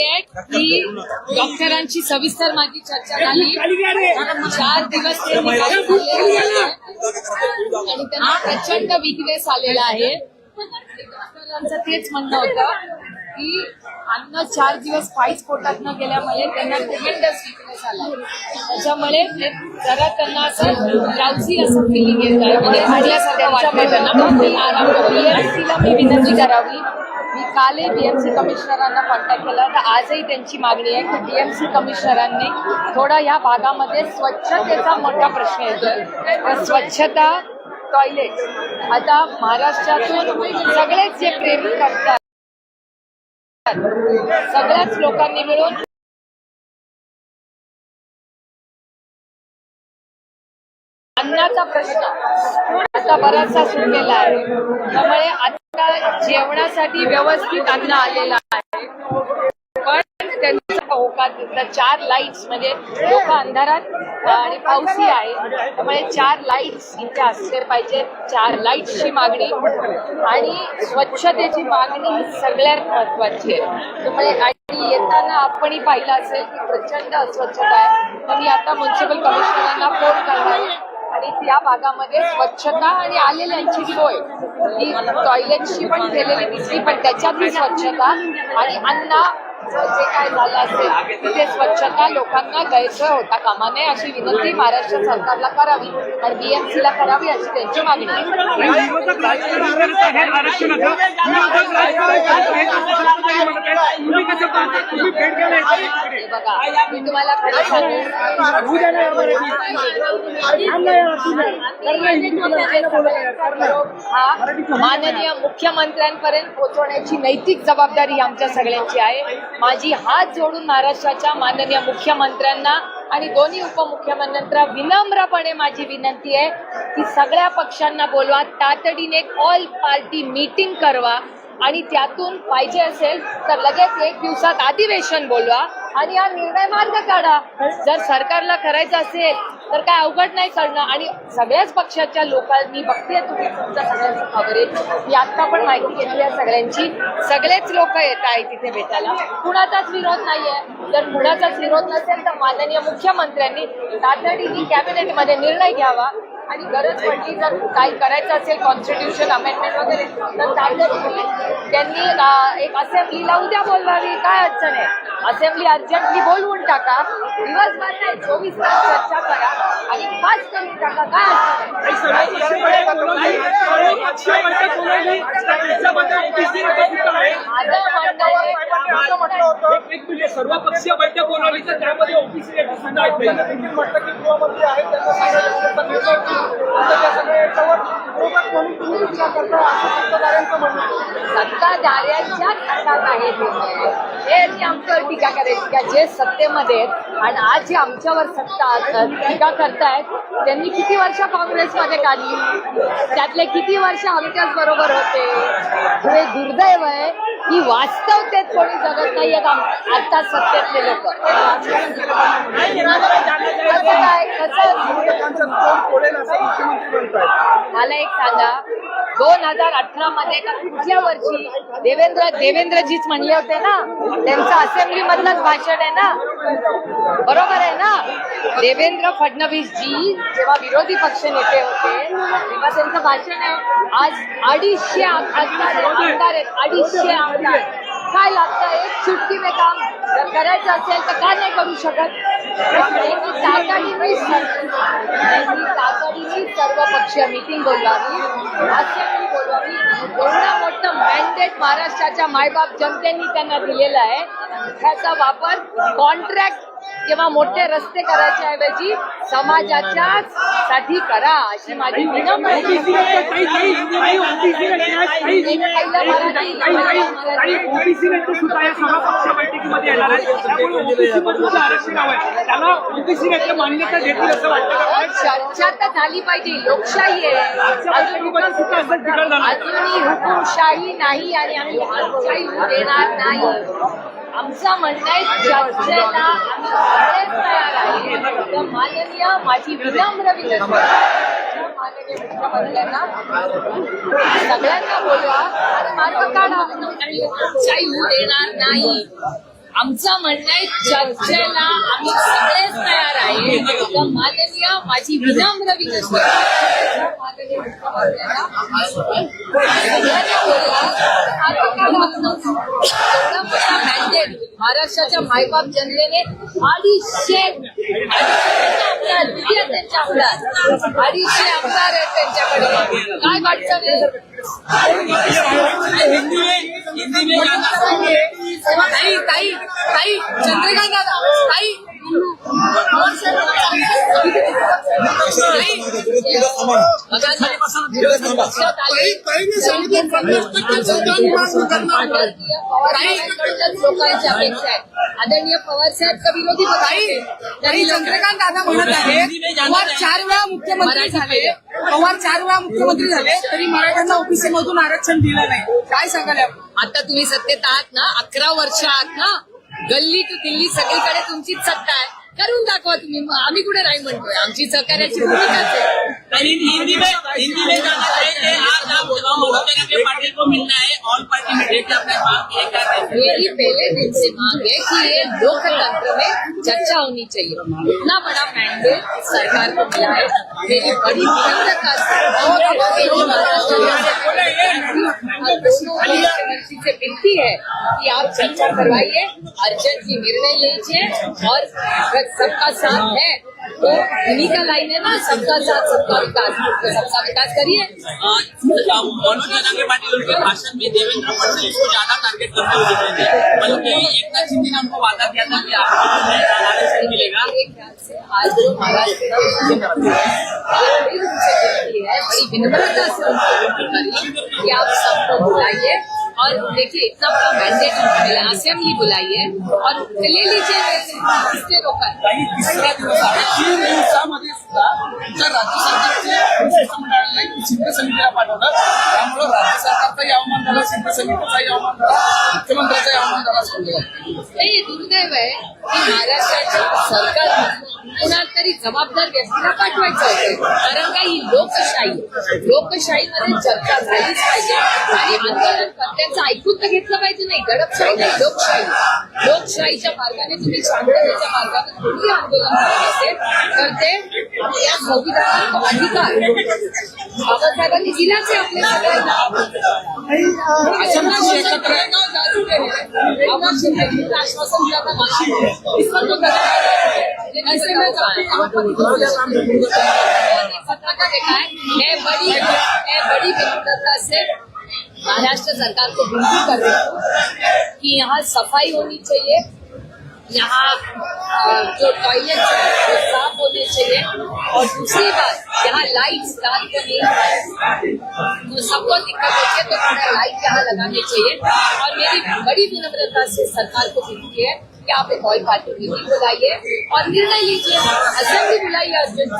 की डॉक्टरांची सविस्तर माझी चर्चा झाली. चार दिवस ते. आणि त्यांना प्रचंड विकनेस आलेला आहे. डॉक्टरांचं तेच म्हणणं होतं की अन्न चार दिवस काहीच पोटात न गेल्यामुळे त्यांना ट्रिमेंडस विकनेस आला त्याच्यामुळे जरा त्यांना असं ड्राउसी असं फिलिंग येत आहे म्हणजे वाटतं त्यांना बीएमसीला मी विनंती करावी मी कालही बीएमसी कमिशनरांना कॉन्टॅक्ट केला तर आजही त्यांची मागणी आहे की बीएमसी कमिशनरांनी थोडा या भागामध्ये स्वच्छतेचा मोठा प्रश्न येतो स्वच्छता टॉयलेट आता महाराष्ट्रातून सगळेच जे प्रेम करतात सगळ्याच लोकांनी मिळून अन्नाचा प्रश्न. आता बराचसा सुटलेला आहे. त्यामुळे आता जेवणासाठी व्यवस्थित अन्न आलेलं आहे. पण त्यांचा होकार तिथं चार लाईट्स म्हणजे लोक अंधारात आणि पावसी आहे. त्यामुळे चार लाईट्स इथे असले पाहिजे. चार लाईट्सची मागणी. आणि स्वच्छतेची मागणी ही सगळ्यात महत्वाची आहे. त्यामुळे आणि येताना आपणही पाहिलं असेल की प्रचंड अस्वच्छता आहे. तर मी आता म्युन्सिपल कमिशनरांना फोन करणार आहे. आणि त्या भागामध्ये स्वच्छता आणि आलेल्यांची सोय. ही टॉयलेटची पण केलेली दिसली पण त्याच्यातली स्वच्छता आणि अन्न जे काय झालं असेल तिथे स्वच्छता लोकांना गैरसोय होता कामा नये अशी विनंती महाराष्ट्र सरकारला करावी आणि बीएमसीला करावी अशी त्यांची मागणी बघा मी तुम्हाला खरं माननीय मुख्यमंत्र्यांपर्यंत पोहोचवण्याची नैतिक जबाबदारी आमच्या सगळ्यांची आहे. माझी हात जोडून महाराष्ट्राच्या माननीय मुख्यमंत्र्यांना आणि दोन्ही उपमुख्यमंत्र्यांना विनम्रपणे माझी विनंती आहे की सगळ्या पक्षांना बोलवा तातडीने ऑल पार्टी मीटिंग करवा. आणि त्यातून पाहिजे असेल तर लगेच एक दिवसात अधिवेशन बोलवा आणि हा निर्णय मार्ग काढा. जर सरकारला करायचं असेल तर काय अवघड नाही करणं आणि सगळ्याच पक्षाच्या लोकांनी बघते तुम्ही तुमच्या सगळ्यांचं कव्हरेज मी आता पण माहिती घेतली आहे सगळ्यांची. सगळेच लोक येत आहेत तिथे भेटायला. कुणाचाच विरोध नाहीये. जर कुणाचाच विरोध नसेल तर माननीय मुख्यमंत्र्यांनी तातडीने कॅबिनेटमध्ये निर्णय घ्यावा. आणि गरज पडली जर काही करायचं असेल कॉन्स्टिट्यूशन अमेंडमेंट वगैरे तर त्यासाठी त्यांनी एक एक असेंब्लीला उद्या बोलवावी काय अडचण आहे? असेंब्ली अर्जंटली बोलवून टाका. दिवसभर नाही चोवीस तास चर्चा करा. आणि फास्ट करून टाका काय अडचण आहे सर्वपक्षीय बैठक बोलावली. त्याच्यामध्ये OBC उपस्थित आहे. माझं म्हणणं आहे सर्वपक्षीय बैठक बोलावली तर त्यामध्ये ओबीसी सुद्धा म्हटलं की गृहमंत्री आहेत त्यांना विरोधक म्हणून तुम्ही करता असं सत्ताधाऱ्यांचं म्हणणं आहे. सत्ताधाऱ्यांच्या हातात आहे हे जी आमच्यावर टीका करायची का जे सत्तेमध्ये आहेत आणि आज जे आमच्यावर सत्ता टीका करतायत त्यांनी किती वर्ष काँग्रेसमध्ये काढली? त्यातले किती वर्ष आमच्याच बरोबर होते? हे दुर्दैव आहे. ही वास्तवतेत कोणी जगत नाही आहेत आता सत्तेतले लोक. मला एक सांगा दोन हजार अठरा मध्ये का कुठल्या वर्षी देवेंद्र देवेंद्रजीच म्हणले होते ना त्यांचं असेंब्ली मधलंच भाषण आहे ना. बरोबर आहे ना? देवेंद्र फडणवीस जी जेव्हा विरोधी पक्ष नेते होते तेव्हा त्यांचं भाषण आहे आज अडीचशे खासदार आमदार आहेत अडीचशे आमदार काय? लागतं एक सुट्टी में काम जर करायचं असेल तर का नाही करू शकत? मी तातडीने सर्व- तातडीने सर्व पक्षीय मीटिंग बोलवावी असेंब्ली बोलवावी एवढं मोठं मॅन्डेट महाराष्ट्राच्या मायबाप जनतेने त्यांना दिलेलं आहे. त्याचा वापर कॉन्ट्रॅक्ट किंवा मोठे रस्ते करायच्या ऐवजी समाजाच्या साठी करा अशी माझी? चर्चा तर झाली पाहिजे लोकशाही आहे. अजूनही हुकुमशाही नाही आणि आम्ही देणार नाही. आमचं म्हणणं आहे चर्चेला आम्ही सगळेच तयार आहे तर या माझी विनम्र विनंती मुख्यमंत्र्यांना सगळ्यांना बोलवा. आणि मार्ग काढा. होऊ देणार नाही. आमचं म्हणणं आहे चर्चेला आम्ही सगळेच तयार आहे. माननीय माझी विनम्र विनंती सगळ्यांना बोलवा. Mandate महाराष्ट्राच्या मायबाप जनतेने अडीचशे अडीचशे आमदार अडीचशे आमदार आहेत त्यांच्याकडे. काय वाटतं ताई ताई ताई चंद्रकांत दादा ताई. लोकांची अपेक्षा आहे आदरणीय पवार साहेब विरोधी ताई चंद्रकांत दादा म्हणत आहे पवार चार वेळा मुख्यमंत्री झाले पवार चार वेळा मुख्यमंत्री झाले तरी मराठ्यांना ओबीसी मधून आरक्षण दिलं नाही काय सांगाल आता तुम्ही सत्तेत आहात ना अकरा वर्ष आहात ना गल्ली टू दिल्ली सगळीकडे तुमचीच सत्ता आहे. करून दाखवा तुम्ही. आम्ही कुठे नाही म्हणतोय? आमची सहकार्याची भूमिकाच आहे. हिंदी हिंदी में हिंदी में गाना चाहिए आज आप मनोज के पाटिल को मिलना है ऑल पार्टी मीटिंग अपने बात ये कर रहे हैं मेरी पहले दिन से मांग है कि ये लोकतंत्र में चर्चा होनी चाहिए। इतना बड़ा मैंडेट सरकार को मिला है। मेरी बड़ी और दोनों से विनती है कि आप चर्चा करवाइए अर्जेंटली निर्णय लीजिए और अगर सबका साथ है तो इन्हीं का लाइन है ना सबका साथ सबका विकास तो सबका विकास करिए। मनोज जनागे पाटिल उनके भाषण में देवेंद्र फडणवीस को ज़्यादा टारगेट करते हुए दिखाई दिए। बल्कि एकनाथ शिंदे ने उनको वादा किया था कि आपको मिलेगा मेरे ख्याल से आज जो महाराष्ट्र है, बड़ी है विनम्रता से उनको विनती करिए कि आप सबको बुलाइए और देखिए, इतना बड़ा मैंडेट मिला असेंबली बुलाइए और ले लीजिए किसने रोका। दुर्दैव आहे की महाराष्ट्राच्या सरकारनं कुणाला जबाबदार व्यक्तीला पाठवायचं होतं कारण का ही लोकशाही। लोकशाहीमध्ये चर्चा झालीच पाहिजे आणि आंदोलनकर्त्यांचं ऐकून तर घेतलं पाहिजे नाही दडपशाही नाही लोकशाही लोकशाहीच्या मार्गाने तुम्ही शांततेच्या मार्गाने कोणी आंदोलन करत असेल तर ते आपल्या संविधानिक अधिकार बाबासाहेबांनी दिलाच आहे आपल्या सगळ्यांना आश्वासन दिलं तर मला विसरलो मैं बड़ी मैं बड़ी विनम्रता से महाराष्ट्र सरकार को विनती कर रही हूँ कि यहाँ सफ़ाई होनी चाहिए, यहाँ जो टॉयलेट है, वो साफ़ होने चाहिए। और दूसरी बात, यहाँ लाइट्स रात को नहीं तो सबको दिक्कत होती है तो थोड़ा लाइट यहाँ लगाने चाहिए। और मेरी बड़ी विनम्रता से सरकार को विनती है कि आप एक ऑल पार्टी मीटिंग बुलाइए। और निर्णय लीजिए। असेंबली बुलाइए अर्जेंट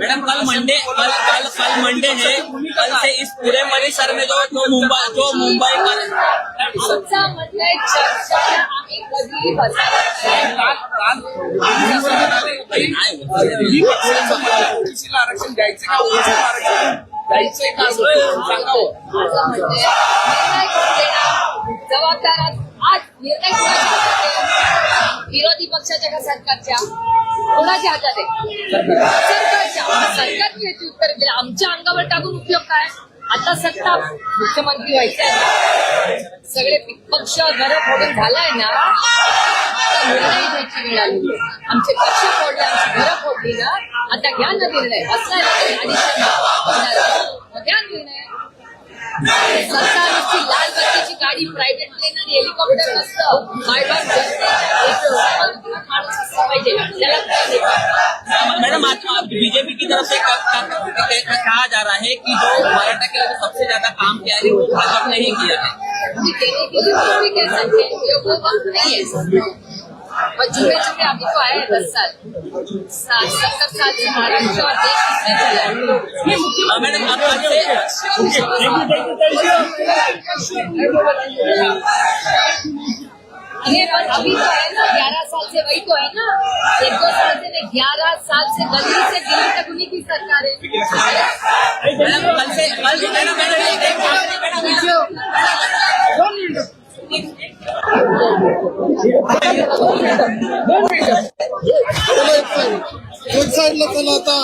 मैडम कल मंडे कल कल कल मंडे है। कल से इस पूरे परिसर में जो जो मुंबई जो मुंबई म्हणणं आहे चर्चा आम्ही कधी आरक्षण द्यायचं का? आरक्षण द्यायचंय का सांगावं? जबाबदार आज निर्णय विरोधी पक्षाच्या का सरकारच्या? कोणाच्या हातात आहे? सरकारच्या. आता सरकारने याची उत्तर दिली. आमच्या अंगावर टाकून उपयोग काय? आता सत्ता मुख्यमंत्री व्हायचे सगळे पक्ष घर फोडून झालाय ना आता निर्णय घ्यायची वेळ आली. आमचे पक्ष फोडले आमची घरं फोडली ना आता घ्या ना निर्णय. बसलाय ना घ्या निर्णय लाल बत्तीची गाडी प्रायव्हेट प्लेन आणि हेलिकॉप्टर नसतं मायबाप? मैडम आज बीजेपी की तरफ से कहा जा रहा है कि जो मराठा के लिए सबसे ज्यादा काम किया है वो भाजपा ने ही किया है अभी देने के लिए कुछ भी कह सकते हैं ये वो वक्त नहीं है और चुपे चुपे अभी तो आए हैं दस साल सात सत्तर साल से महाराष्ट्र और देश किसने चला है? ये हाँ, मैडम आप कल से ये बस अभी तो है ना ग्यारह साल से वही तो है ना एक दो साल से नहीं ग्यारह साल से गली से दिल्ली तक उन्हीं की सरकार है गुड साइडला चला आता